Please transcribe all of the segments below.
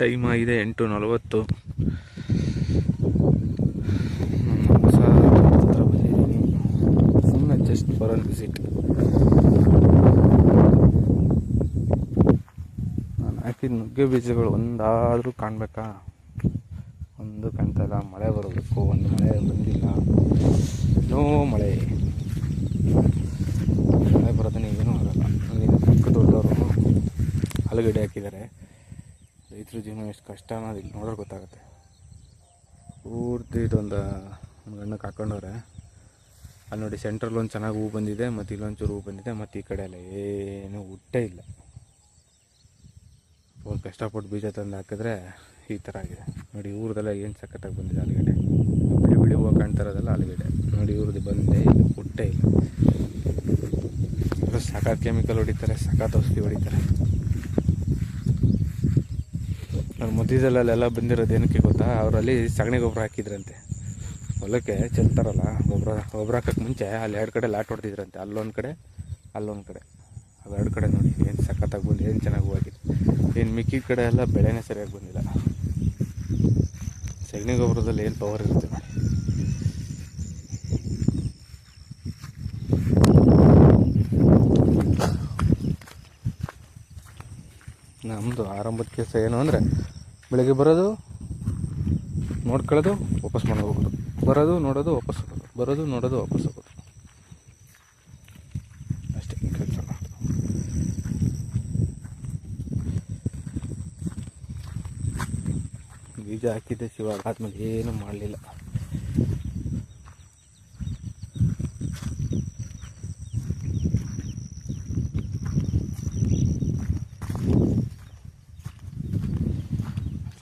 Time ಆಗಿದೆ, ಎಂಟು ನಲವತ್ತು. ಸುಮ್ಮನೆ ಜಸ್ಟ್ ಫಾರ್ ವಿಸಿಟ್ ನಾನು ಹಾಕಿದ ನುಗ್ಗೆ ಬೀಜಗಳು ಒಂದಾದರೂ ಕಾಣಬೇಕಾ? ಒಂದು ಕಾಣ್ತಾ ಇಲ್ಲ, ಮಳೆ ಬರಬೇಕು, ಒಂದು ಮಳೆ ಬಂದಿಲ್ಲ. ನೋ ಮಳೆ. ಮಳೆ ಬರೋದನ್ನ ಏನೂ ಆಗಲ್ಲ. ಅಲ್ಲಿ ಪಕ್ಕ ದೊಡ್ಡವರು ಆಲೂಗಡ್ಡೆ ಹಾಕಿದ್ದಾರೆ. ರೈತರ ಜೀವನ ಎಷ್ಟು ಕಷ್ಟ ಅನ್ನೋದು ಇಲ್ಲಿ ನೋಡೋರು ಗೊತ್ತಾಗುತ್ತೆ. ಪೂರ್ತಿ ಇದೊಂದು ಒಂದು ಗಣ್ಣಕ್ಕೆ ಹಾಕೊಂಡವ್ರೆ ಅಲ್ಲಿ ನೋಡಿ ಸೆಂಟ್ರಲ್ಲಿ ಒಂದು ಚೆನ್ನಾಗಿ ಹೂ ಬಂದಿದೆ, ಮತ್ತು ಇಲ್ಲೊಂಚೂರು ಹೂ ಬಂದಿದೆ, ಮತ್ತು ಈ ಕಡೆ ಎಲ್ಲ ಏನೂ ಹುಟ್ಟೇ ಇಲ್ಲ. ಒಂದು ಕಷ್ಟಪಟ್ಟು ಬೀಜ ತಂದು ಹಾಕಿದ್ರೆ ಈ ಥರ ಆಗಿದೆ. ನೋಡಿ ಊರದೆಲ್ಲ ಏನು ಸಖತ್ತಾಗಿ ಬಂದಿದೆ ಆಲೂಗಡ್ಡೆ. ಬಿಳಿ ಬಿಳಿ ಹೂವು ಕಾಣ್ತಾ ಇರೋದಲ್ಲ ಆಲೂಗಡ್ಡೆ. ನೋಡಿ ಇವ್ರದ್ದು ಬಂದೇ ಇಲ್ಲ, ಹುಟ್ಟೇ ಇಲ್ಲ. ಸಖತ್ ಕೆಮಿಕಲ್ ಹೊಡಿತಾರೆ, ಸಖತ್ ಔಷಧಿ ಹೊಡಿತಾರೆ. ನಾನು ಮಧ್ಯದಲ್ಲೆಲ್ಲ ಬಂದಿರೋದು ಏನಕ್ಕೆ ಗೊತ್ತಾ? ಅವರಲ್ಲಿ ಸಗಣಿ ಗೊಬ್ಬರ ಹಾಕಿದ್ರಂತೆ. ಹೊಲಕ್ಕೆ ಚೆಲ್ತಾರಲ್ಲ, ಗೊಬ್ಬರ ಗೊಬ್ಬರ ಹಾಕಕ್ಕೆ ಮುಂಚೆ ಅಲ್ಲಿ ಎರಡು ಕಡೆ ಲಾಟ್ ಹೊಡೆದಿದ್ರಂತೆ. ಅಲ್ಲೊಂದು ಕಡೆ ಅಲ್ಲೊಂದು ಕಡೆ. ಅವೆರಡು ಕಡೆ ನೋಡಿ, ಏನು ಸಖತ್ತಾಗಿ ಬಂದು, ಏನು ಚೆನ್ನಾಗಿ ಹೋಗಿದೆ. ಏನು ಮಿಕ್ಕಿದ ಕಡೆ ಎಲ್ಲ ಬೆಳೆನೇ ಸರಿಯಾಗಿ ಬಂದಿಲ್ಲ. ಸಗಣಿ ಗೊಬ್ಬರದಲ್ಲಿ ಏನು ಪವರ್ ಇರುತ್ತೆ ನಮ್ಮದು ಆರಂಭದ ಕೆಲಸ ಏನು ಅಂದರೆ ಬೆಳಗ್ಗೆ ಬರೋದು? ನೋಡ್ಕೊಳ್ಳೋದು, ವಾಪಸ್ ಮಾಡೋದು ಹೋಗೋದು ಬರೋದು, ನೋಡೋದು, ವಾಪಸ್ ಹೋಗೋದು. ಬರೋದು, ನೋಡೋದು, ವಾಪಸ್ ಹೋಗೋದು. ಅಷ್ಟೇ ಕೆಲಸ ಬೀಜ ಹಾಕಿದ್ದೆ ಶಿವಾಗ ಆದ್ಮೇಲೆ ಏನು ಮಾಡಲಿಲ್ಲ.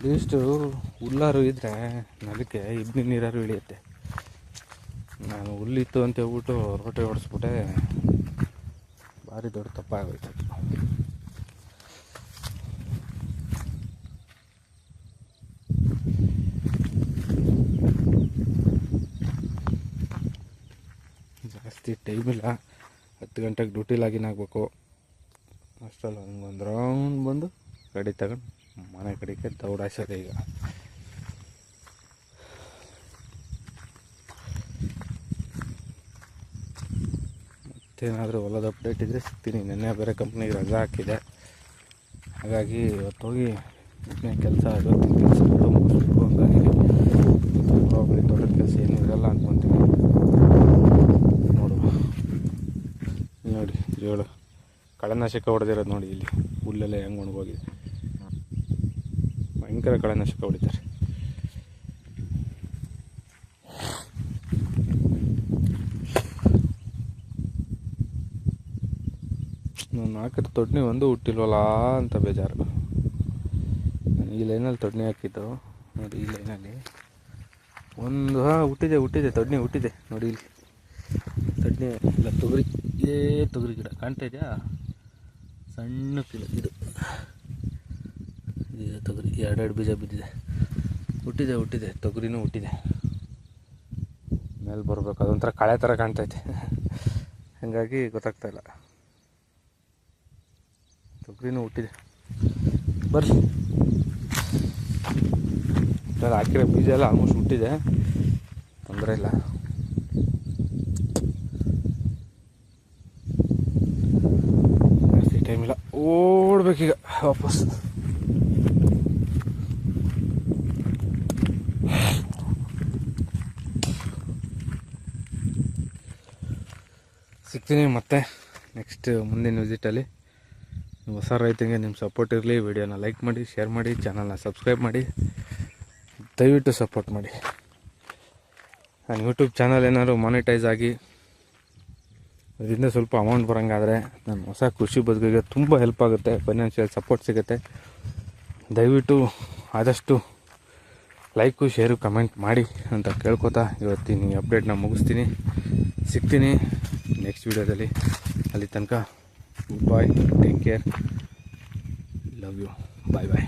ಅಟ್ಲೀಸ್ಟು ಹುಲ್ಲಾರು ಇದ್ದರೆ ನೆಲಕ್ಕೆ ಇಬ್ಬನಿ ನೀರಾರು ಇಳಿಯುತ್ತೆ. ನಾನು ಹುಲ್ಲಿತ್ತು ಅಂತ ಹೇಳ್ಬಿಟ್ಟು ರೋಟೆ ಹೊಡೆಸ್ಬಿಟ್ಟೆ. ಭಾರಿ ದೊಡ್ಡ ತಪ್ಪಾಗೋಯ್ತು ಜಾಸ್ತಿ ಇಲ್ಲ. ಹತ್ತು ಗಂಟೆಗೆ ಡ್ಯೂಟಿ ಲಾಗಿನ್ ಆಗಬೇಕು. ಅಷ್ಟರಲ್ಲಿ ಒಂದು ರೌಂಡ್ ಬಂದು ಗಾಡಿ ತಗೊಂಡು ಮನೆ ಕಡೆಗೆ ದೌಡಾಯಿಸೋದೆ ಈಗ. ಮತ್ತೇನಾದರೂ ಹೊಲದ ಅಪ್ಡೇಟ್ ಇದ್ದರೆ ಸಿಗ್ತೀನಿ. ನೆನ್ನೆ ಬೇರೆ ಕಂಪ್ನಿಗೆ ರಜಾ ಹಾಕಿದೆ. ಹಾಗಾಗಿ ಇವತ್ತೋಗಿ ಕೆಲಸ ಇವತ್ತಿನ ಕೆಲಸ ಕೂಡ ಮುಗಿಸ್ಬೇಕು ಹಂಗಾಗಿ ಪ್ರಾಬ್ಲಿ ದೊಡ್ಡ ಕೆಲಸ ಏನೂ ಇರಲ್ಲ ಅಂದ್ಕೊತೀನಿ ನೋಡುವ. ನೋಡಿ, ಜೋಳ. ಕಳೆನಾಶಕ ಹೊಡೆದಿರೋದು ನೋಡಿ ಇಲ್ಲಿ. ಹುಲ್ಲೆಲ್ಲ ಹೆಂಗೆ ಒಣಗೋಗಿದೆ. ಭಯಂಕರ ಕಳೆನಾಶಕ ಹೊಡಿತಾರೆ. ನಾನು ಹಾಕಿದ ತೊಡ್ನಿ ಒಂದು ಹುಟ್ಟಿಲ್ವಲ್ಲ ಅಂತ ಬೇಜಾರು. ಈ ಲೈನಲ್ಲಿ ತೊಡ್ನಿ ಹಾಕಿದ್ದು. ನೋಡಿ ಈ ಲೈನಲ್ಲಿ. ಒಂದು, ಹಾಂ, ಹುಟ್ಟಿದೆ ಹುಟ್ಟಿದೆ ತೊಡ್ನಿ ಹುಟ್ಟಿದೆ. ನೋಡಿ ಇಲ್ಲಿ. ತೊಡ್ನಿ ಇಲ್ಲ ತೊಗರಿ ಇದೇ ತೊಗರಿ ಗಿಡ ಕಾಣ್ತಾ ಇದೆಯಾ? ಸಣ್ಣ ಗಿಡ ಇದು. ಇದು ತೊಗರಿ ಎರಡೆರಡು ಬೀಜ ಬಿದ್ದಿದೆ. ಹುಟ್ಟಿದೆ ಹುಟ್ಟಿದೆ, ತೊಗರಿನೂ ಹುಟ್ಟಿದೆ. ಮೇಲೆ ಬರಬೇಕು. ಅದೊಂಥರ ಕಳೆ ಥರ ಕಾಣ್ತೈತೆ. ಹಾಗಾಗಿ ಗೊತ್ತಾಗ್ತಾ ಇಲ್ಲ. ತೊಗರಿನೂ ಹುಟ್ಟಿದೆ. ನಾನು ಹಾಕಿರೋ ಬೀಜ ಎಲ್ಲ ಆಲ್ಮೋಸ್ಟ್ ಹುಟ್ಟಿದೆ. ತೊಂದರೆ ಇಲ್ಲ. ಜಾಸ್ತಿ ಟೈಮ್ ಇಲ್ಲ. ಓಡಬೇಕೀಗ ವಾಪಸ್. ಸಿಗ್ತೀನಿ ಮತ್ತೆ ನೆಕ್ಸ್ಟ್ ಮುಂದಿನ ವಿಸಿಟಲ್ಲಿ ಹೊಸ ರೈತಂಗೆ ನಿಮ್ಮ ಸಪೋರ್ಟ್ ಇರಲಿ ವಿಡಿಯೋನ ಲೈಕ್ ಮಾಡಿ ಶೇರ್ ಮಾಡಿ ಚಾನಲ್ನ ಸಬ್ಸ್ಕ್ರೈಬ್ ಮಾಡಿ. ದಯವಿಟ್ಟು ಸಪೋರ್ಟ್ ಮಾಡಿ. ನಾನು ಯೂಟ್ಯೂಬ್ ಚಾನಲ್ ಏನಾದರೂ ಮಾನಿಟೈಸ್ ಆಗಿ, ಅದರಿಂದ ಸ್ವಲ್ಪ ಅಮೌಂಟ್ ಬರೋಂಗಾದರೆ ನಾನು ಹೊಸ ಕೃಷಿ ಬದುಕಿಗೆ ತುಂಬ ಹೆಲ್ಪ್ ಆಗುತ್ತೆ ಫೈನಾನ್ಷಿಯಲ್ ಸಪೋರ್ಟ್ ಸಿಗುತ್ತೆ. ದಯವಿಟ್ಟು ಆದಷ್ಟು ಲೈಕು ಶೇರು ಕಮೆಂಟ್ ಮಾಡಿ ಅಂತ ಕೇಳ್ಕೊತಾ ಇವತ್ತಿನ ಅಪ್ಡೇಟ್ನ ಮುಗಿಸ್ತೀನಿ. ಸಿಗ್ತೀನಿ. ನೆಕ್ಸ್ಟ್ ವೀಡಿಯೋದಲ್ಲಿ ಅಲ್ಲಿ ತನಕ bye take care love you bye bye